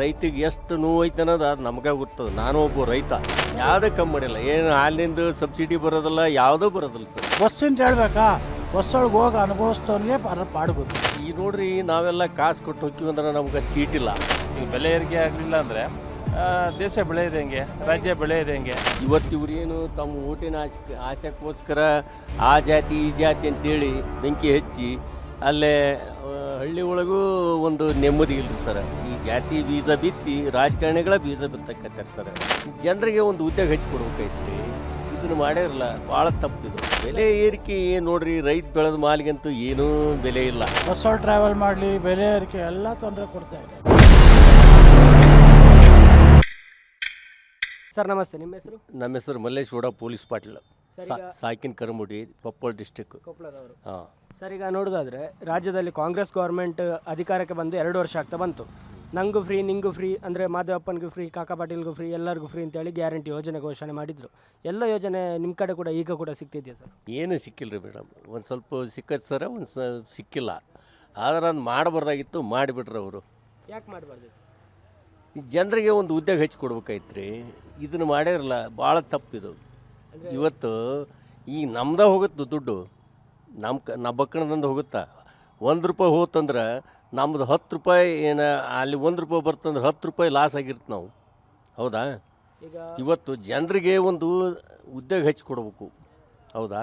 ರೈತಿಗೆ ಎಷ್ಟು ನೋವು ಐತೆ ಅನ್ನೋದು ಅದು ನಮಗೆ ಗೊತ್ತದ. ನಾನು ಒಬ್ಬ ರೈತ. ಯಾವುದೇ ಕಮ್ಮಿ ಮಾಡಿಲ್ಲ ಏನು ಹಾಲಿನಿಂದ ಸಬ್ಸಿಡಿ ಬರೋದಿಲ್ಲ ಯಾವುದೂ ಬರೋದಿಲ್ಲ ಸರ್. ಬಸ್ಸಿಂದ ಹೇಳ್ಬೇಕಾ? ಬಸ್ಸೊಳಗೆ ಹೋಗಿ ಅನುಭವಿಸ್ತವನಿಗೆ ಪಾಡ್ಬೇಕು ಈ ನೋಡ್ರಿ ನಾವೆಲ್ಲ ಕಾಸು ಕೊಟ್ಟು ಹೋಗ್ತೀವಿ ಅಂದ್ರೆ ನಮ್ಗೆ ಸೀಟ್ ಇಲ್ಲ. ಈಗ ಬೆಲೆ ಏರಿಕೆ ಆಗಲಿಲ್ಲ ಅಂದರೆ ದೇಶ ಬೆಳೆಯೋದು ಹೆಂಗೆ ರಾಜ್ಯ ಬೆಳೆಯೋದು ಹೆಂಗೆ. ಇವತ್ತು ಇವ್ರೇನು ತಮ್ಮ ಓಟಿನ ಆಸೆ ಆಸೆಗೋಸ್ಕರ ಆ ಜಾತಿ ಈ ಜಾತಿ ಅಂತೇಳಿ ಬೆಂಕಿ ಹಚ್ಚಿ ಅಲ್ಲೇ ಹಳ್ಳಿ ಒಳಗೂ ಒಂದು ನೆಮ್ಮದಿ ಇಲ್ಲ ಸರ್. ಈ ಜಾತಿ ಬೀಜ ಬಿತ್ತಿ ರಾಜಕಾರಣಿಗಳ ಬೀಜ ಬಿತ್ತಕ್ಕತ್ತಾರೆ ಸರ್. ಜನರಿಗೆ ಒಂದು ಉದ್ಯೋಗ ಹಚ್ಚಿ ಕೊಡ್ಬೇಕೈತ್ರಿ ಇದನ್ನು ಮಾಡಿರಲ್ಲ ಭಾಳ ತಪ್ಪಿದು ಬೆಲೆ ಏರಿಕೆ ಏನು ನೋಡ್ರಿ ರೈತ ಬೆಳೆದ ಮಾಲಿಗಂತೂ ಏನೂ ಬೆಲೆ ಇಲ್ಲ. ಬಸ್ಸೊಳಗೆ ಟ್ರಾವೆಲ್ ಮಾಡಲಿ ಬೆಲೆ ಏರಿಕೆ ಎಲ್ಲ ತೊಂದರೆ ಕೊಡ್ತಾ ಇದೆ. ಸರ್ ನಮಸ್ತೆ. ನಿಮ್ಮ ಹೆಸರು? ನಮ್ಮ ಹೆಸರು ಮಲ್ಲೇಶ್ ಗೌಡ ಪೊಲೀಸ್ ಪಾಟೀಲ್. ಸಾ- ಸಾಕಿನ ಕರಮುಡಿ ಕೊಪ್ಪಳ ಡಿಸ್ಟಿಕ್ ಕೊಪ್ಪಳದವರು. ಹಾಂ. ಸರ್ ಈಗ ನೋಡೋದಾದ್ರೆ ರಾಜ್ಯದಲ್ಲಿ ಕಾಂಗ್ರೆಸ್ ಗೌರ್ಮೆಂಟ್ ಅಧಿಕಾರಕ್ಕೆ ಬಂದು ಎರಡು ವರ್ಷ ಆಗ್ತಾ ಬಂತು. ನಂಗೂ ಫ್ರೀ ನಿಂಗೂ ಫ್ರೀ ಅಂದರೆ ಮಾದೇವಪ್ಪನಿಗೂ ಫ್ರೀ ಕಾಕಾ ಪಾಟೀಲ್ಗೂ ಫ್ರೀ ಎಲ್ಲರಿಗೂ ಫ್ರೀ ಅಂತೇಳಿ ಗ್ಯಾರಂಟಿ ಯೋಜನೆ ಘೋಷಣೆ ಮಾಡಿದ್ರು. ಎಲ್ಲ ಯೋಜನೆ ನಿಮ್ಮ ಕಡೆ ಕೂಡ ಈಗ ಕೂಡ ಸಿಗ್ತಿದೆಯಾ ಸರ್? ಏನು ಸಿಕ್ಕಿಲ್ಲ ರೀ ಮೇಡಮ್ ಒಂದು ಸ್ವಲ್ಪ ಸಿಕ್ಕತ್ ಸರ ಒಂದು ಸಿಕ್ಕಿಲ್ಲ. ಆದ್ರೆ ಅದು ಮಾಡಬಾರ್ದಾಗಿತ್ತು ಮಾಡಿಬಿಟ್ರು ಅವರು. ಯಾಕೆ ಮಾಡಬಾರ್ದು? ಈ ಜನರಿಗೆ ಒಂದು ಉದ್ಯೋಗ ಹೆಚ್ಚು ಕೊಡ್ಬೇಕಾಯ್ತು ರೀ ಇದನ್ನು ಮಾಡಿರಲ್ಲ ಭಾಳ ತಪ್ಪಿದು. ಇವತ್ತು ಈಗ ನಮ್ದ ಹೋಗುತ್ತೆ ದುಡ್ಡು. ನಮ್ಮ ಕ ನಮ್ಮ ಬಕ್ಕಣದಿಂದ ಹೋಗುತ್ತಾ. ಒಂದು ರೂಪಾಯಿ ಹೋತಂದ್ರೆ ನಮ್ಮದು ಹತ್ತು ರೂಪಾಯಿ ಏನು ಅಲ್ಲಿ ಒಂದು ರೂಪಾಯಿ ಬರ್ತಂದ್ರೆ ಹತ್ತು ರೂಪಾಯಿ ಲಾಸ್ ಆಗಿರುತ್ತೆ ನಾವು. ಹೌದಾ? ಈಗ ಇವತ್ತು ಜನರಿಗೆ ಒಂದು ಉದ್ಯೋಗ ಹೆಚ್ಚಿ ಕೊಡ್ಬೇಕು. ಹೌದಾ?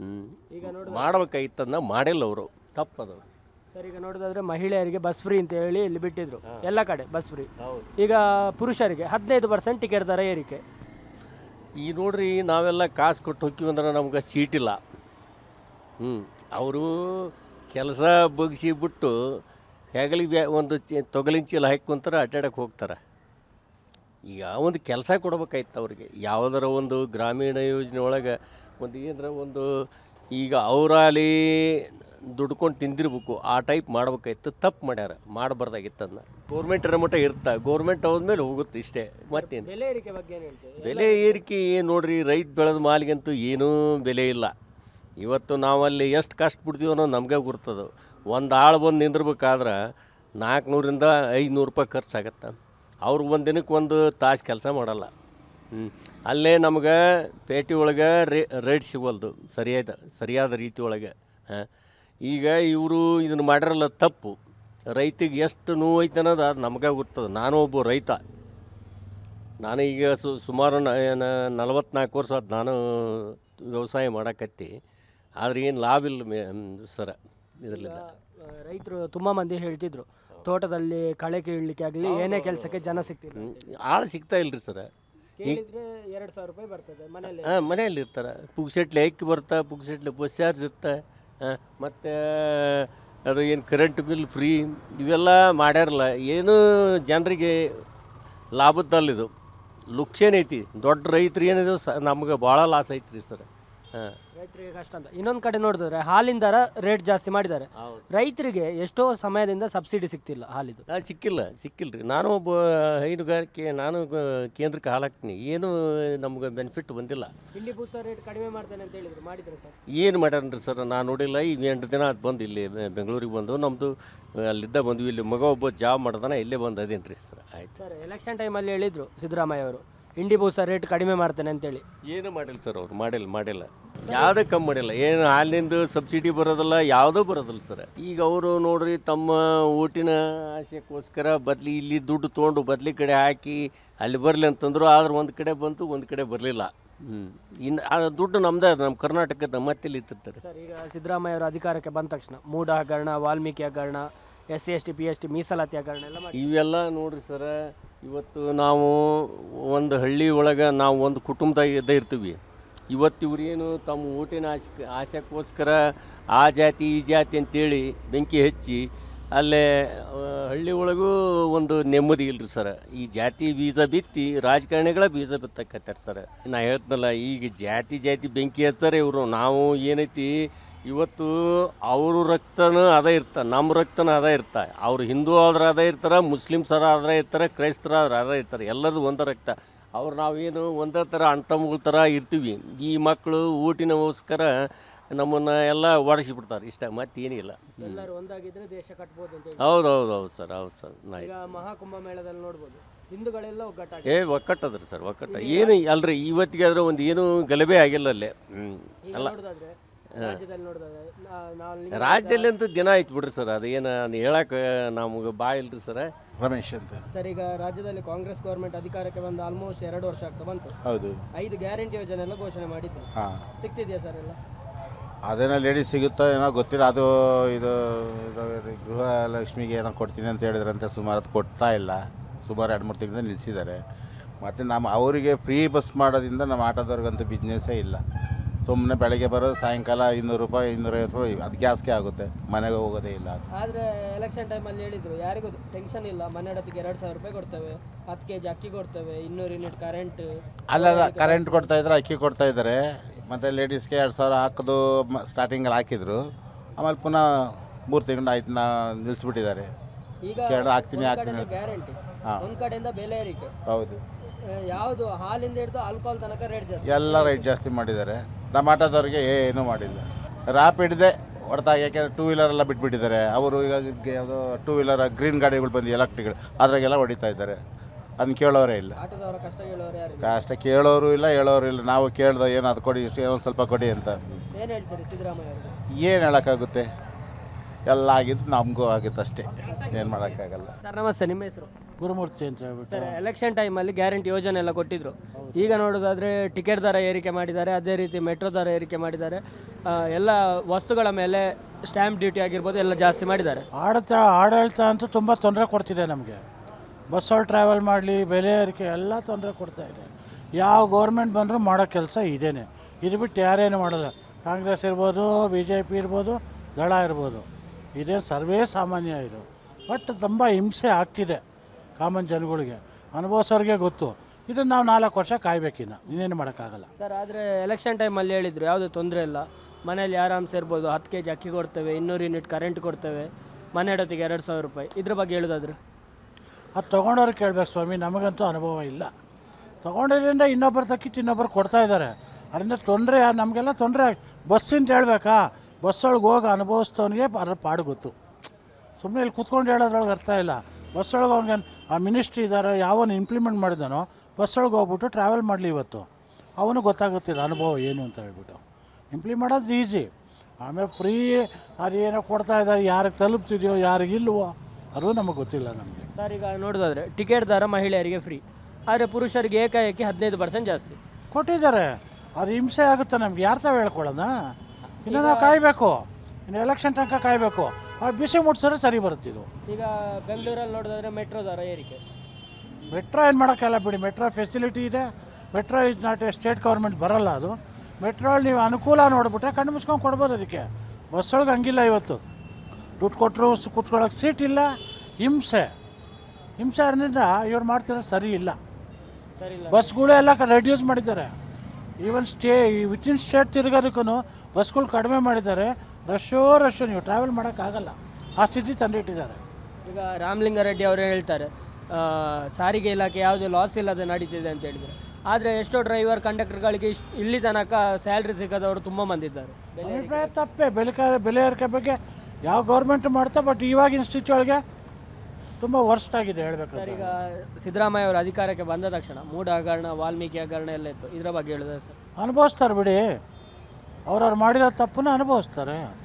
ಹ್ಞೂ ಮಾಡ್ಬೇಕಾಗಿತ್ತನ್ನ ಮಾಡಿಲ್ಲ ಅವರು. ತಪ್ಪದು. ಸರ್ ಈಗ ನೋಡೋದಾದ್ರೆ ಮಹಿಳೆಯರಿಗೆ ಬಸ್ ಫ್ರೀ ಅಂತ ಹೇಳಿ ಇಲ್ಲಿ ಬಿಟ್ಟಿದ್ರು. ಎಲ್ಲ ಕಡೆ ಬಸ್ ಫ್ರೀ ಈಗ ಪುರುಷರಿಗೆ ಹದಿನೈದು ಪರ್ಸೆಂಟ್ ಟಿಕೆಟ್ ದರ ಏರಿಕೆ. ಈ ನೋಡ್ರಿ ನಾವೆಲ್ಲ ಕಾಸು ಕೊಟ್ಟು ಹೋಗ್ತೀವಿ ಅಂದ್ರೆ ನಮ್ಗೆ ಸೀಟ್ ಇಲ್ಲ. ಹ್ಞೂ ಅವರು ಕೆಲಸ ಬಗ್ಸಿ ಬಿಟ್ಟು ಹೆಗಲಿಗೆ ಬ್ಯಾ ಒಂದು ಚಿ ತೊಗಲಿನ ಚೀಲ ಹಾಕ್ಕೊಂತಾರೆ ಅಡ್ಡಾಡಕ್ಕೆ ಹೋಗ್ತಾರೆ. ಈಗ ಒಂದು ಕೆಲಸ ಕೊಡ್ಬೇಕಾಯ್ತು ಅವ್ರಿಗೆ. ಯಾವುದರ ಒಂದು ಗ್ರಾಮೀಣ ಯೋಜನೆ ಒಳಗೆ ಒಂದು ಏನರ ಒಂದು ಈಗ ಅವರಲ್ಲಿ ದುಡ್ಕೊಂಡು ತಿಂದಿರ್ಬೇಕು. ಆ ಟೈಪ್ ಮಾಡ್ಬೇಕಾಯ್ತು ತಪ್ಪು ಮಾಡ್ಯಾರ ಮಾಡಬಾರ್ದಾಗಿತ್ತು ಅದನ್ನ ಗೌರ್ಮೆಂಟ್ ಮಟ್ಟ ಇರ್ತ ಗೌರ್ಮೆಂಟ್ ಹೋದ್ಮೇಲೆ ಹೋಗುತ್ತೆ ಇಷ್ಟೇ ಮತ್ತೇನು? ಬೆಲೆ ಏರಿಕೆ ಬಗ್ಗೆ ಬೆಲೆ ಏರಿಕೆ ಏನು ನೋಡ್ರಿ ರೈತ ಬೆಳೆದ ಮಾಲಿಗಂತೂ ಏನೂ ಬೆಲೆ ಇಲ್ಲ. ಇವತ್ತು ನಾವಲ್ಲಿ ಎಷ್ಟು ಕಷ್ಟ ಬಿಡ್ತೀವೋ ಅನ್ನೋದು ನಮಗೆ ಗುರ್ತದು. ಒಂದು ಆಳು ಬಂದು ನಿಂದಿರ್ಬೇಕಾದ್ರೆ ನಾಲ್ಕುನೂರಿಂದ ಐದುನೂರು ರೂಪಾಯಿ ಖರ್ಚಾಗತ್ತೆ. ಅವ್ರು ಒಂದು ದಿನಕ್ಕೆ ಒಂದು ತಾಸು ಕೆಲಸ ಮಾಡಲ್ಲ. ಅಲ್ಲೇ ನಮ್ಗೆ ಪೇಟೆ ಒಳಗೆ ರೇ ರೇಟ್ ಸಿಗೋಲ್ದು. ಸರಿಯಾದ ಸರಿಯಾದ ರೀತಿ ಒಳಗೆ. ಹಾಂ. ಈಗ ಇವರು ಇದನ್ನು ಮಾಡಿರಲ್ಲ ತಪ್ಪು. ರೈತಿಗೆ ಎಷ್ಟು ನೋವು ಐತೆ ಅನ್ನೋದು ಅದು ನಮಗೆ ಗೊತ್ತದ ನಾನು ಒಬ್ಬ ರೈತ. ನಾನು ಈಗ ಸುಮಾರು ನಲವತ್ನಾಲ್ಕು ವರ್ಷ ಆಯ್ತು ನಾನು ವ್ಯವಸಾಯ ಮಾಡಕತ್ತಿ. ಆದ್ರೆ ಏನು ಲಾಭ ಇಲ್ಲ ಮೇ ಸರ. ಇದರಲ್ಲಿಂದ ರೈತರು ತುಂಬ ಮಂದಿ ಹೇಳ್ತಿದ್ರು ತೋಟದಲ್ಲಿ ಕಳೆ ಕೀಳಲಿಕ್ಕೆ ಆಗಲಿ ಏನೇ ಕೆಲಸಕ್ಕೆ ಜನ ಸಿಗ್ತಿಲ್ಲ ಆಳು ಸಿಗ್ತಾ ಇಲ್ರಿ ಸರ. ಕೇಳಿದ್ರೆ ಎರಡು ಸಾವಿರ ರೂಪಾಯಿ ಬರ್ತದೆ ಮನೆಯಲ್ಲಿ. ಹಾಂ ಮನೆಯಲ್ಲಿ ಇರ್ತಾರೆ. ಪುಗ್ಸೆಟ್ಲೆ ಅಕ್ಕಿ ಬರ್ತಾ ಪುಗ್ಸೆಟ್ಲೆ ಬಸ್ ಚಾರ್ಜ್ ಇರುತ್ತೆ ಹಾಂ ಮತ್ತು ಅದು ಏನು ಕರೆಂಟ್ ಬಿಲ್ ಫ್ರೀ ಇವೆಲ್ಲ ಮಾಡ್ಯಾರಲ್ಲ ಏನು ಜನರಿಗೆ ಲಾಭದ್ದಲ್ಲಿದು ಲುಕ್ಷೇನ್ ಐತಿ. ದೊಡ್ಡ ರೈತರು ಏನಿದೆ ಸ ನಮ್ಗೆ ಭಾಳ ಲಾಸ್ ಐತ್ರಿ ಸರ್. ರೈತರಿಗೆ ಕಷ್ಟ ಅಂತ. ಇನ್ನೊಂದು ಕಡೆ ನೋಡಿದ್ರೆ ಹಾಲಿನ ದರ ರೇಟ್ ಜಾಸ್ತಿ ಮಾಡಿದ್ದಾರೆ. ರೈತರಿಗೆ ಎಷ್ಟೋ ಸಮಯದಿಂದ ಸಬ್ಸಿಡಿ ಸಿಗ್ತಿಲ್ಲ ಹಾಲಿದು. ಆ, ಸಿಕ್ಕಿಲ್ಲ ಸಿಕ್ಕಿಲ್ಲ ರೀ ನಾನು ಒಬ್ಬ ಹೈನುಗಾರಿಕೆ ನಾನು ಗ- ಕೇಂದ್ರಕ್ಕೆ ಹಾಲಾಕ್ತೀನಿ ಏನು ನಮ್ಗೆ ಬೆನಿಫಿಟ್ ಬಂದಿಲ್ಲ. ಇಲ್ಲಿ ಬೂಸ ರೇಟ್ ಕಡಿಮೆ ಮಾಡ್ತೇನೆ ಅಂತ ಹೇಳಿದ್ರು. ಮಾಡಿದ್ರೆ ಸರ್? ಏನು ಮಾಡ್ಯಾರನ್ರಿ ಸರ್? ನಾನು ನೋಡಿಲ್ಲ. ಈಗ ಎಂಟು ದಿನ ಅದು ಬಂದು ಇಲ್ಲಿ ಬೆ- ಬೆಂಗಳೂರಿಗೆ ಬಂದು ನಮ್ಮದು ಅಲ್ಲಿದ್ದ ಬಂದ್ವಿ. ಇಲ್ಲಿ ಮಗ ಒಬ್ಬ ಜಾಬ್ ಮಾಡ್ದಾನ ಇಲ್ಲೇ ಬಂದು ಅದೇನು ರೀ ಸರ್? ಆಯ್ತು. ಸರ್ ಎಲೆಕ್ಷನ್ ಟೈಮಲ್ಲಿ ಹೇಳಿದ್ರು ಸಿದ್ದರಾಮಯ್ಯ ಅವರು. ಇಂಡಿ ಬೂಸ ರೇಟ್ ಕಡಿಮೆ ಮಾಡ್ತೇನೆ ಅಂತೇಳಿ. ಏನು ಮಾಡಿಲ್ಲ ಸರ್ ಅವ್ರು ಮಾಡಿಲ್ಲ ಮಾಡಿಲ್ಲ. ಯಾವುದೇ ಕಮ್ಮಿ ಮಾಡಿಲ್ಲ. ಏನು ಹಾಲಿನಿಂದ ಸಬ್ಸಿಡಿ ಬರೋದಿಲ್ಲ ಯಾವುದೂ ಬರೋದಿಲ್ಲ ಸರ್. ಈಗ ಅವರು ನೋಡ್ರಿ ತಮ್ಮ ಊಟಿನ ಆಸೆಗೋಸ್ಕರ ಬದ್ಲಿ ಇಲ್ಲಿ ದುಡ್ಡು ತೊಗೊಂಡು ಬದ್ಲಿ ಕಡೆ ಹಾಕಿ ಅಲ್ಲಿ ಬರಲಿ ಅಂತಂದ್ರು ಆದ್ರೆ ಒಂದು ಕಡೆ ಬಂತು ಒಂದು ಕಡೆ ಬರಲಿಲ್ಲ. ಹ್ಞೂ ಇನ್ನು ಆ ದುಡ್ಡು ನಮ್ಮದೇ ಅದು ನಮ್ಮ ಕರ್ನಾಟಕದ ಮತ್ತೆಲ್ಲಿ ಇತ್ತಿರ್ತಾರೆ ಸರ್ ಈಗ ಸಿದ್ದರಾಮಯ್ಯ ಅವರು ಅಧಿಕಾರಕ್ಕೆ ಬಂದ ತಕ್ಷಣ ಮೂಡ ಹಗರಣ ವಾಲ್ಮೀಕಿ ಹಗರಣ S C S T P S T ಮೀಸಲಾತಿ ಹಗರಣ ಎಲ್ಲ ಮಾಡಿ. ಇವೆಲ್ಲ ನೋಡ್ರಿ ಸರ ಇವತ್ತು ನಾವು ಒಂದು ಹಳ್ಳಿ ಒಳಗೆ ನಾವು ಒಂದು ಕುಟುಂಬದಾಗ ಇದ್ದೇ ಇರ್ತೀವಿ. ಇವತ್ತು ಇವರೇನು ತಮ್ಮ ಓಟಿನ ಆಸೆ ಆಶಕ್ಕೋಸ್ಕರ ಆ ಜಾತಿ, ಈ ಜಾತಿ ಅಂತೇಳಿ ಬೆಂಕಿ ಹಚ್ಚಿ ಅಲ್ಲೇ ಹಳ್ಳಿ ಒಳಗೂ ಒಂದು ನೆಮ್ಮದಿ ಇಲ್ಲರಿ ಸರ್. ಈ ಜಾತಿ ಬೀಜ ಬಿತ್ತಿ ರಾಜಕಾರಣಿಗಳ ಬೀಜ ಬಿತ್ತಕತ್ತಾರೆ ಸರ್. ನಾ ಹೇಳ್ತನಲ್ಲ, ಈಗ ಜಾತಿ ಜಾತಿ ಬೆಂಕಿ ಹಚ್ತಾರೆ ಇವರು. ನಾವು ಏನೈತಿ ಇವತ್ತು ಅವರು ರಕ್ತನ ಅದೇ ಇರ್ತ ನಮ್ಮ ರಕ್ತನ ಅದೇ ಇರ್ತ ಅವ್ರು ಹಿಂದೂ ಆದ್ರೆ ಅದೇ ಇರ್ತಾರೆ ಮುಸ್ಲಿಮ್ಸರ ಆದ್ರೆ ಇರ್ತಾರೆ ಕ್ರೈಸ್ತರ ಆದ್ರೆ ಅದೇ ಇರ್ತಾರೆ. ಎಲ್ಲರದು ಒಂದೇ ರಕ್ತ. ಅವ್ರು ನಾವೇನು ಒಂದೇ ಥರ ಅಣ್ತಮ್ಮಗಳ ಥರ ಇರ್ತೀವಿ. ಈ ಮಕ್ಕಳು ಊಟಿನಗೋಸ್ಕರ ನಮ್ಮನ್ನು ಎಲ್ಲ ಒಡಿಸಿಬಿಡ್ತಾರೆ. ಇಷ್ಟ ಮತ್ತೇನಿಲ್ಲ ಎಲ್ಲರೂ ಒಂದಾಗಿದ್ರೆ ದೇಶ ಕಟ್ಬೋದು ಅಂತ ಹೌದು ಹೌದು ಹೌದು ಸರ್ ಹೌದು ಸರ್. ಈಗ ಮಹಾಕುಂಭ ಮೇಳದಲ್ಲಿ ನೋಡ್ಬೋದು. ಹಿಂದೂಗಳೆಲ್ಲ ಒಗ್ಗಟ್ಟಾಗಿ ಏ ಒಕ್ಕಟ್ಟದ್ರಿ ಸರ್ ಒಕ್ಕಟ್ಟ ಏನು ಅಲ್ರಿ ಇವತ್ತಿಗೆ ಆದರೆ ಒಂದು ಏನು ಗಲಭೆ ಆಗಿಲ್ಲ ಅಲ್ಲೇ. ಹ್ಞೂ ಅಲ್ಲ. ನೋಡೋದಾದ್ರೆ ರಾಜ್ಯದಲ್ಲಿ ನಾವು ಅಂತೂ ದಿನ ಆಯ್ತು ಬಿಡ್ರಿ ಸರ್ ಅದೇನು ಹೇಳಕ್ಕೆ ನಮ್ಗೆ ಬಾಯ್ ಇಲ್ರಿ ಸರ್. ರಮೇಶ್ ಅಂತ. ಸರ್ ಈಗ ರಾಜ್ಯದಲ್ಲಿ ಕಾಂಗ್ರೆಸ್ ಗೌರ್ಮೆಂಟ್ ಅಧಿಕಾರಕ್ಕೆ ಬಂದ ಆಲ್ಮೋಸ್ಟ್ ಎರಡು ವರ್ಷ ಆಗ್ತಾ ಬಂತು. ಹೌದು. ಐದು ಗ್ಯಾರಂಟಿ ಯೋಜನೆ ಎಲ್ಲ ಘೋಷಣೆ ಮಾಡಿದ್ದು. ಹಾಂ. ಸಿಗ್ತಿದೆಯಾ ಸರ್ ಎಲ್ಲ? ಅದೇನೋ ಲೇಡೀಸ್ ಸಿಗುತ್ತೋ ಏನೋ ಗೊತ್ತಿಲ್ಲ ಅದು ಇದು ಇದು ಗೃಹ ಲಕ್ಷ್ಮಿಗೆ ಏನೋ ಕೊಡ್ತೀನಿ ಅಂತ ಹೇಳಿದ್ರಂತೆ ಸುಮಾರು ಅದು ಕೊಡ್ತಾ ಇಲ್ಲ. ಸುಮಾರು ಎರಡು ಮೂರು ತಿಂಗಳಿಂದ ನಿಲ್ಲಿಸಿದ್ದಾರೆ ಮತ್ತು ನಮ್ಮ ಅವರಿಗೆ ಫ್ರೀ ಬಸ್ ಮಾಡೋದ್ರಿಂದ ನಮ್ಮ ಆಟೋದವ್ರಿಗಂತೂ ಬಿಸ್ನೆಸ್ಸೇ ಇಲ್ಲ. ಸುಮ್ಮನೆ ಬೆಳಗ್ಗೆ ಬರೋದು ಸಾಯಂಕಾಲ ಇನ್ನೂರು ರೂಪಾಯಿ ಇನ್ನೂರೈವತ್ತು ರೂಪಾಯಿ ಅದು ಗ್ಯಾಸ್ಗೆ ಆಗುತ್ತೆ. ಮನೆಗೆ ಹೋಗೋದೇ ಇಲ್ಲ ಆದರೆ ಆದ್ರೆ ಎಲೆಕ್ಷನ್ ಟೈಮಲ್ಲಿ ಹೇಳಿದ್ರು ಯಾರಿಗೂ ಟೆನ್ಷನ್ ಇಲ್ಲ. ಮನೆ ಹಡತಿಗೆ ಎರಡು ಸಾವಿರ ರೂಪಾಯಿ ಕೊಡ್ತೇವೆ ಹತ್ತು ಕೆ ಜಿ ಅಕ್ಕಿ ಕೊಡ್ತೇವೆ ಇನ್ನೂರು ಯೂನಿಟ್ ಕರೆಂಟ್ ಅಲ್ಲ ಕರೆಂಟ್ ಕೊಡ್ತಾ ಇದ್ರೆ ಅಕ್ಕಿ ಕೊಡ್ತಾ ಇದ್ದಾರೆ. ಮತ್ತು ಲೇಡೀಸ್ಗೆ ಎರಡು ಸಾವಿರ ಹಾಕೋದು ಸ್ಟಾರ್ಟಿಂಗಲ್ಲಿ ಹಾಕಿದ್ರು. ಆಮೇಲೆ ಪುನಃ ಮೂರು ತಿಂಗಳು ಆಯ್ತು ನಾ ನಿಲ್ಲಿಸ್ಬಿಟ್ಟಿದ್ದಾರೆ ಈಗ ಹಾಕ್ತೀನಿ, ಹಾಕ್ತೀನಿ. ಗ್ಯಾರಂಟಿ ಹಾಂ. ಒಂದ್ ಕಡೆಯಿಂದ ಬೆಲೆ ಏರಿಕೆ. ಹೌದು. ಯಾವುದು ಹಾಲಿಂದ ಹಿಡಿದು ಆಲ್ಕೋಹಾಲ್ ತನಕ ರೇಟ್ ಜಾಸ್ತಿ. ಎಲ್ಲ ರೈಟ್ ಜಾಸ್ತಿ ಮಾಡಿದ್ದಾರೆ. ನಮ್ಮ ಆಟೋದವ್ರಿಗೆ ಏನೂ ಮಾಡಿಲ್ಲ. ರ್ಯಾಪಿಡ್ದೆ ಹೊಡ್ತಾ ಯಾಕೆಂದರೆ ಟೂ ವೀಲರೆಲ್ಲ ಬಿಟ್ಬಿಟ್ಟಿದ್ದಾರೆ. ಅವರು ಈಗ ಯಾವುದೋ ಟೂ ವೀಲರ್ ಗ್ರೀನ್ ಗಾಡಿಗಳು ಬಂದು ಎಲೆಕ್ಟ್ರಿಕ್ಗಳು ಅದ್ರಾಗೆಲ್ಲ ಹೊಡಿತಾ ಇದ್ದಾರೆ. ಅದನ್ನ ಕೇಳೋರೇ ಇಲ್ಲ. ಕಷ್ಟ ಕೇಳೋರು ಇಲ್ಲ? ಹೇಳೋರು ಇಲ್ಲ. ನಾವು ಕೇಳ್ದೋ ಏನು ಅದು ಕೊಡಿ ಇಷ್ಟು ಏನೋ ಸ್ವಲ್ಪ ಕೊಡಿ ಅಂತ. ಏನು ಹೇಳೋಕ್ಕಾಗುತ್ತೆ? ಎಲ್ಲ ಆಗಿದ್ದು ನಮಗೂ ಆಗಿತ್ತು ಅಷ್ಟೇ. ಏನು ಮಾಡೋಕ್ಕಾಗಲ್ಲ. ಸರ್ ನಮಸ್ತೆ. ನಿಮ್ಮ ಹೆಸರು? ಗುರುಮೂರ್ತಿ ಅಂತ ಹೇಳ್ಬಿಟ್ಟು ಸರ್ ಎಲೆಕ್ಷನ್ ಟೈಮಲ್ಲಿ ಗ್ಯಾರಂಟಿ ಯೋಜನೆ ಎಲ್ಲ ಕೊಟ್ಟಿದ್ರು. ಈಗ ನೋಡೋದಾದ್ರೆ ಟಿಕೆಟ್ ದರ ಏರಿಕೆ ಮಾಡಿದ್ದಾರೆ ಅದೇ ರೀತಿ ಮೆಟ್ರೋ ದರ ಏರಿಕೆ ಮಾಡಿದ್ದಾರೆ. ಆ, ಎಲ್ಲ ವಸ್ತುಗಳ ಮೇಲೆ ಸ್ಟ್ಯಾಂಪ್ ಡ್ಯೂಟಿ ಆಗಿರ್ಬೋದು ಎಲ್ಲ ಜಾಸ್ತಿ ಮಾಡಿದ್ದಾರೆ. ಆಡಳಿತ ಆಡಳಿತ ಅಂತೂ ತುಂಬ ತೊಂದರೆ ಕೊಡ್ತಿದೆ ನಮಗೆ. ಬಸ್ಸಲ್ಲಿ ಟ್ರಾವೆಲ್ ಮಾಡಲಿ ಬೆಲೆ ಏರಿಕೆ ಎಲ್ಲ ತೊಂದರೆ ಕೊಡ್ತಾ ಇದೆ. ಯಾವ ಗೌರ್ಮೆಂಟ್ ಬಂದರೂ ಮಾಡೋ ಕೆಲಸ ಇದೇನೆ. ಇದು ಬಿಟ್ಟು ಯಾರೇನು ಮಾಡಲ್ಲ. ಕಾಂಗ್ರೆಸ್ ಇರ್ಬೋದು ಬಿ ಜೆ ಪಿ ಇರ್ಬೋದು ದಳ ಇರ್ಬೋದು. ಇದೇ ಸರ್ವೇ ಸಾಮಾನ್ಯ ಇದು. ಬಟ್ ತುಂಬ ಹಿಂಸೆ ಆಗ್ತಿದೆ. ಕಾಮನ್ ಜನಗಳಿಗೆ ಅನುಭವಿಸೋರಿಗೆ ಗೊತ್ತು. ಇದನ್ನು ನಾವು ನಾಲ್ಕು ವರ್ಷ ಕಾಯ್ಬೇಕಿನ್ನ ಇನ್ನೇನು ಮಾಡೋಕ್ಕಾಗಲ್ಲ. ಸರ್ ಆದರೆ ಎಲೆಕ್ಷನ್ ಟೈಮಲ್ಲಿ ಹೇಳಿದರು ಯಾವುದೇ ತೊಂದರೆ ಇಲ್ಲ. ಮನೇಲಿ ಆರಾಮ್ ಇರ್ಬೋದು ಹತ್ತು ಕೆ ಜಿ ಅಕ್ಕಿ ಕೊಡ್ತೇವೆ ಇನ್ನೂರು ಯೂನಿಟ್ ಕರೆಂಟ್ ಕೊಡ್ತೇವೆ ಮನೆ ಇಡೋತ್ತಿಗೆ ಎರಡು ಸಾವಿರ ರೂಪಾಯಿ. ಇದ್ರ ಬಗ್ಗೆ ಹೇಳೋದಾದ್ರೆ? ಅದು ತೊಗೊಂಡವ್ರಿಗೆ ಕೇಳಬೇಕು ಸ್ವಾಮಿ ನಮಗಂತೂ ಅನುಭವ ಇಲ್ಲ. ತೊಗೊಂಡಿದ್ದರಿಂದ ಇನ್ನೊಬ್ಬರು ತಕ್ಕಿತ್ತು ಇನ್ನೊಬ್ಬರು ಕೊಡ್ತಾ ಇದ್ದಾರೆ. ಅದರಿಂದ ತೊಂದರೆ ನಮಗೆಲ್ಲ ತೊಂದರೆ ಬಸ್ಸಿಂದ ಹೇಳ್ಬೇಕಾ? ಬಸ್ಸೊಳಗೆ ಹೋಗಿ ಅನುಭವಿಸ್ತವನಿಗೆ ಅದರ ಪಾಡು ಗೊತ್ತು. ಸುಮ್ಮನೆ ಇಲ್ಲಿ ಕೂತ್ಕೊಂಡು ಹೇಳೋದ್ರೊಳಗೆ ಅರ್ಥ ಇಲ್ಲ. ಬಸ್ಸೊಳಗೆ ಅವ್ನಿಗೆ ಆ ಮಿನಿಸ್ಟ್ರಿ ಇದ್ದಾರೆ ಯಾವನು ಇಂಪ್ಲಿಮೆಂಟ್ ಮಾಡಿದಾನೋ ಬಸ್ಸೊಳಗೆ ಹೋಗ್ಬಿಟ್ಟು ಟ್ರಾವೆಲ್ ಮಾಡಲಿ ಇವತ್ತು. ಅವನು ಗೊತ್ತಾಗುತ್ತಿಲ್ಲ ಅನುಭವ ಏನು ಅಂತ ಹೇಳ್ಬಿಟ್ಟು. ಇಂಪ್ಲಿಮೆಂಟ್ ಮಾಡೋದು ಈಸಿ ಆಮೇಲೆ ಫ್ರೀ ಅದು ಏನೋ ಕೊಡ್ತಾ ಇದ್ದಾರೆ ಯಾರಿಗೆ ತಲುಪ್ತಿದೆಯೋ ಯಾರಿಗಿಲ್ವೋ ಅದು ನಮಗೆ ಗೊತ್ತಿಲ್ಲ ನಮಗೆ. ಸರ್ ಈಗ ನೋಡೋದಾದ್ರೆ ಟಿಕೆಟ್ ದರ ಮಹಿಳೆಯರಿಗೆ ಫ್ರೀ ಆದರೆ ಪುರುಷರಿಗೆ ಏಕಾಏಕಿ ಹದಿನೈದು ಪರ್ಸೆಂಟ್ ಜಾಸ್ತಿ. ಕೊಟ್ಟಿದ್ದಾರೆ. ಅದು ಹಿಂಸೆ ಆಗುತ್ತೆ ನಮ್ಗೆ. ಯಾರು ತಾವು ಹೇಳ್ಕೊಳ್ಳೋಣ ಇನ್ನು ನಾವು ಕಾಯಬೇಕು. ಇನ್ನು ಎಲೆಕ್ಷನ್ ತನಕ ಕಾಯಬೇಕು. ಬಿಸಿ ಮುಟ್ಸಿದ್ರೆ ಸರಿ ಬರುತ್ತಿದ್ದು ಈಗ ಬೆಂಗಳೂರಲ್ಲಿ ನೋಡಿದ್ರೆ ಮೆಟ್ರೋ ದರ ಏರಿಕೆ. ಮೆಟ್ರೋ ಏನು ಮಾಡೋಕ್ಕಲ್ಲ ಬಿಡಿ ಮೆಟ್ರೋ ಫೆಸಿಲಿಟಿ ಇದೆ metro is not a state government ಬರಲ್ಲ ಅದು. ಮೆಟ್ರೋಲ್ಲಿ ನೀವು ಅನುಕೂಲ ನೋಡಿಬಿಟ್ರೆ ಕಣ್ಣು ಮುಚ್ಕೊಂಡು ಕೊಡ್ಬೋದು ಅದಕ್ಕೆ. ಬಸ್ಸೊಳಗೆ ಹಂಗಿಲ್ಲ ಇವತ್ತು. ದುಡ್ಡು ಕೊಟ್ಟರು ಕುತ್ಕೊಳ್ಳೋಕೆ ಸೀಟ್ ಇಲ್ಲ ಹಿಂಸೆ. ಹಿಂಸೆ ಅದರಿಂದ ಇವ್ರು ಇಲ್ಲ. ಸರಿ ಇಲ್ಲ. ಬಸ್ಗಳು ಎಲ್ಲ ರೆಡ್ಯೂಸ್ ಮಾಡಿದ್ದಾರೆ. Even stay with in state ತಿರುಗೋದಕ್ಕೂ ಬಸ್ಗಳು ಕಡಿಮೆ ಮಾಡಿದ್ದಾರೆ. ರಶ್ಶೋ ರಶ್ಶೋ ನೀವು ಟ್ರಾವೆಲ್ ಮಾಡೋಕ್ಕಾಗಲ್ಲ. ಆ ಸ್ಥಿತಿ ತಂದಿಟ್ಟಿದ್ದಾರೆ. ಈಗ ರಾಮಲಿಂಗಾರೆಡ್ಡಿ ಅವರು ಹೇಳ್ತಾರೆ ಸಾರಿಗೆ ಇಲಾಖೆ ಯಾವುದೇ ಲಾಸ್ ಇಲ್ಲದೆ ನಡೀತಿದೆ ಅಂತ ಹೇಳಿದರೆ. ಆದರೆ ಎಷ್ಟೋ ಡ್ರೈವರ್ ಕಂಡಕ್ಟರ್ಗಳಿಗೆ ಇಷ್ಟು ಇಲ್ಲಿ ತನಕ ಸ್ಯಾಲ್ರಿ ಸಿಗದವರು ತುಂಬ ಬಂದಿದ್ದಾರೆ ಅಭಿಪ್ರಾಯ ತಪ್ಪೇ. ಬೆಲೆ ಬೆಲೆ ಏರಿಕೆ ಬಗ್ಗೆ ಯಾವ ಗೌರ್ಮೆಂಟ್ ಮಾಡ್ತಾ ಬಟ್ ಇವಾಗಿನ ಸ್ಥಿತಿ ಒಳಗೆ ತುಂಬ ವರ್ಸ್ಟ್ ಆಗಿದೆ ಸರ್ ಹೇಳ್ಬೇಕಾದ್ರೆ ಈಗ ಸಿದ್ದರಾಮಯ್ಯ ಅವರು ಅಧಿಕಾರಕ್ಕೆ ಬಂದ ತಕ್ಷಣ ಮೂಢ ಹಗರಣ ವಾಲ್ಮೀಕಿ ಹಗರಣ ಎಲ್ಲ ಇತ್ತು. ಇದರ ಬಗ್ಗೆ ಹೇಳಿದ್ರೆ ಸರ್? ಅನುಭವಿಸ್ತಾರೆ ಬಿಡಿ. ಅವ್ರವ್ರು ಮಾಡಿರೋ ತಪ್ಪನ್ನ ಅನುಭವಿಸ್ತಾರೆ.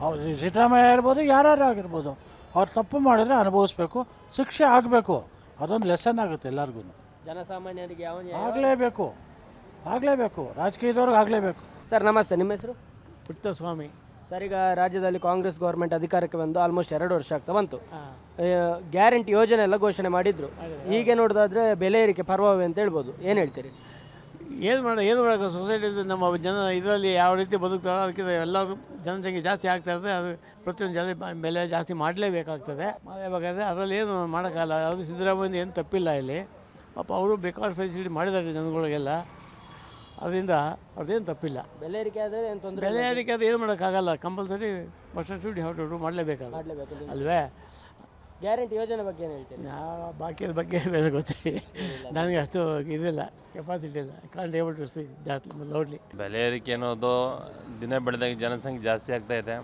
ಅವ್ರು ಸಿದ್ದರಾಮಯ್ಯ ಇರ್ಬೋದು ಯಾರ್ಯಾರು ಆಗಿರ್ಬೋದು ಅವ್ರು ತಪ್ಪು ಮಾಡಿದರೆ ಅನುಭವಿಸ್ಬೇಕು ಶಿಕ್ಷೆ ಆಗಬೇಕು. ಅದೊಂದು ಲೆಸನ್ ಆಗುತ್ತೆ ಎಲ್ಲರಿಗೂ ಜನಸಾಮಾನ್ಯರಿಗೆ ಯಾವ ನ್ಯಾಯ- ಆಗಲೇಬೇಕು. ಆಗಲೇಬೇಕು. ರಾಜಕೀಯದವ್ರಿಗೆ ಆಗಲೇಬೇಕು. ಸರ್ ನಮಸ್ತೆ. ನಿಮ್ಮ ಹೆಸರು? ಪುಟ್ಟಸ್ವಾಮಿ. ಸರ್ ಈಗ ರಾಜ್ಯದಲ್ಲಿ ಕಾಂಗ್ರೆಸ್ ಗೌರ್ಮೆಂಟ್ ಅಧಿಕಾರಕ್ಕೆ ಬಂದು ಆಲ್ಮೋಸ್ಟ್ ಎರಡು ವರ್ಷ ಆಗ್ತಾ ಬಂತು. ಗ್ಯಾರಂಟಿ ಯೋಜನೆ ಎಲ್ಲ ಘೋಷಣೆ ಮಾಡಿದ್ರು. ಹೀಗೆ ನೋಡೋದಾದ್ರೆ ಬೆಲೆ ಏರಿಕೆ ಪರವಾಗಿ ಅಂತ ಹೇಳ್ಬೋದು. ಏನು ಹೇಳ್ತೀರಿ? ಏನು ಮಾಡ ಏನು ಮಾಡೋಕ್ಕೆ ಸೊಸೈಟಿ ನಮ್ಮ ಜನ ಇದರಲ್ಲಿ ಯಾವ ರೀತಿ ಬದುಕ್ತಾರೋ ಅದಕ್ಕೆ ಎಲ್ಲರೂ ಜನಸಂಖ್ಯೆ ಜಾಸ್ತಿ ಆಗ್ತಾ ಇರ್ತದೆ. ಅದು ಪ್ರತಿಯೊಂದು ಜನ ಬೆಲೆ ಜಾಸ್ತಿ ಮಾಡಲೇಬೇಕಾಗ್ತದೆ. ಮಾಡಬೇಕಾದ್ರೆ ಅದರಲ್ಲಿ ಏನು ಮಾಡೋಕ್ಕಾಗಲ್ಲ. ಅದು ಸಿದ್ದರಾಮಯ್ಯ ಏನು ತಪ್ಪಿಲ್ಲ ಇಲ್ಲಿ. ಪಾಪ ಅವರು ಬೇಕಾದ ಫೆಸಿಲಿಟಿ ಮಾಡಿದ್ದಾರೆ ಜನಗಳಿಗೆಲ್ಲ. ಅದರಿಂದ ಅವ್ರದ್ದೇನು ತಪ್ಪಿಲ್ಲ. ಬೆಲೆ ಏರಿಕೆ ಆದರೆ ಏನು ತೊಂದರೆ ಬೆಲೆ ಏರಿಕೆ ಅದು ಏನು ಮಾಡೋಕ್ಕಾಗಲ್ಲ ಕಂಪಲ್ಸರಿ ಬಸ್ ಹೊರಟು ಹೊರಟು ಮಾಡಲೇಬೇಕಾಗ ಮಾಡಲೇಬೇಕು ಅಲ್ವೇ? ಗ್ಯಾರಂಟಿ ಯೋಜನೆ ಬಗ್ಗೆ ಏನು ಹೇಳ್ತೀನಿ ನಾವು ಬಾಕಿಯ ಬಗ್ಗೆ ಬೇರೆ ಗೊತ್ತಿಲ್ಲ ನನಗೆ ಅಷ್ಟು ಇದಿಲ್ಲ ಕೆಪಾಸಿಟಿ ಇಲ್ಲ. ಕಾಂಟ್ ಏಬಲ್ ಟು ಸ್ಪೀಕ್ ಜಾಸ್ತಿ ನೋಡಲಿ ಬೆಲೆ ಏರಿಕೆ ಅನ್ನೋದು ದಿನ ಬೆಳೆದಾಗ ಜನಸಂಖ್ಯೆ ಜಾಸ್ತಿ ಆಗ್ತಾ ಇದೆ.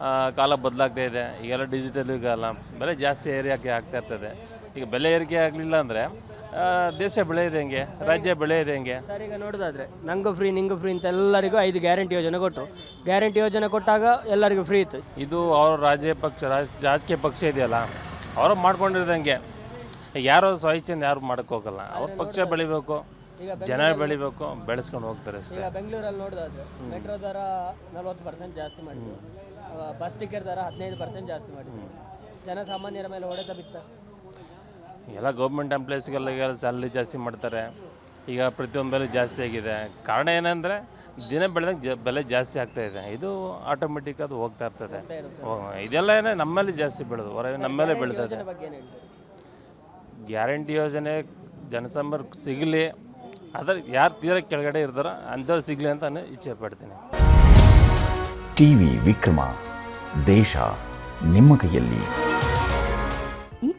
ಆ, ಕಾಲ ಬದಲಾಗ್ತಾ ಇದೆ. ಈಗೆಲ್ಲ ಡಿಜಿಟಲ್ ಯುಗ ಅಲ್ಲ ಬೆಲೆ ಜಾಸ್ತಿ ಏರಿಯಾಕೆ ಆಗ್ತಾ ಇರ್ತದೆ. ಈಗ ಬೆಲೆ ಏರಿಕೆ ಆಗಲಿಲ್ಲ ಅಂದರೆ ದೇಶ ಬೆಳೆಯದಂಗೆ ಹೆಂಗೆ ರಾಜ್ಯ ಬೆಳೆಯದಂಗೆ ಹೆಂಗೆ. ಸರ್ ಈಗ ನೋಡೋದಾದ್ರೆ ನಂಗೂ ಫ್ರೀ ನಿಂಗೂ ಫ್ರೀ ಅಂತ ಎಲ್ಲರಿಗೂ ಐದು ಗ್ಯಾರಂಟಿ ಯೋಜನೆ ಕೊಟ್ಟರು ಗ್ಯಾರಂಟಿ ಯೋಜನೆ ಕೊಟ್ಟಾಗ ಎಲ್ಲರಿಗೂ ಫ್ರೀ ಇತ್ತು. ಇದು ಅವ್ರ ರಾಜ್ಯ ಪಕ್ಷ ರಾಜ್ ರಾಜಕೀಯ ಪಕ್ಷ ಇದೆಯಲ್ಲ ಅವರು ಮಾಡ್ಕೊಂಡಿರೋದಂಗೆ ಯಾರೋ ಸ್ವಚ್ಛಂದ ಯಾರು ಮಾಡೋಕ್ಕೋಗಲ್ಲ ಅವ್ರ ಪಕ್ಷ ಬೆಳಿಬೇಕು ಜನ ಬೆಳಿಬೇಕು ಬೆಳೆಸ್ಕೊಂಡು ಹೋಗ್ತಾರೆ ಅಷ್ಟೇ. ಈಗ ಬೆಂಗಳೂರಲ್ಲಿ ನೋಡೋದಾದ್ರೆ ಮೆಟ್ರೋ ದರ ನಲ್ವತ್ತು ಪರ್ಸೆಂಟ್ ಜಾಸ್ತಿ ಮಾಡಿದ್ರು. ಬಸ್ ಟಿಕೆಟ್ ದರ ಹದಿನೈದು ಪರ್ಸೆಂಟ್ ಜಾಸ್ತಿ ಮಾಡಿದ್ರು. ಜನಸಾಮಾನ್ಯರ ಮೇಲೆ ಹೊಡೆತ ಬಿತ್ತ. ಎಲ್ಲ ಗೌರ್ಮೆಂಟ್ ಎಂಪ್ಲಾಯೀಸ್ಗೆಲ್ಲ ಈಗ ಸ್ಯಾಲ್ರಿ ಜಾಸ್ತಿ ಮಾಡ್ತಾರೆ. ಈಗ ಪ್ರತಿಯೊಂದು ಬೆಲೆ ಜಾಸ್ತಿ ಆಗಿದೆ. ಕಾರಣ ಏನಂದರೆ ದಿನ ಬೆಳೆದಂಗೆ ಜ ಬೆಲೆ ಜಾಸ್ತಿ ಆಗ್ತಾ ಇದೆ. ಇದು ಆಟೋಮೆಟಿಕ್ ಅದು ಹೋಗ್ತಾ ಇರ್ತದೆ. ಓ, ಇದೆಲ್ಲ ಏನೇ ನಮ್ಮಲ್ಲಿ ಜಾಸ್ತಿ ಬೆಳೆದು ಹೊರಗೆ ನಮ್ಮಲ್ಲೇ ಬೆಳೆದಿದೆ ಗ್ಯಾರಂಟಿ ಯೋಜನೆ ಜನಸಂಬರ್ ಸಿಗಲಿ ಅದ್ರ ಯಾರು ತೀರ ಕೆಳಗಡೆ ಇರ್ತಾರ ಅಂಥವ್ರು ಸಿಗಲಿ ಅಂತ ನಾನು ಇಚ್ಛೆ ಪಡ್ತೀನಿ. ಟಿ ವಿ ವಿಕ್ರಮ ದೇಶ ನಿಮ್ಮ ಕೈಯಲ್ಲಿ.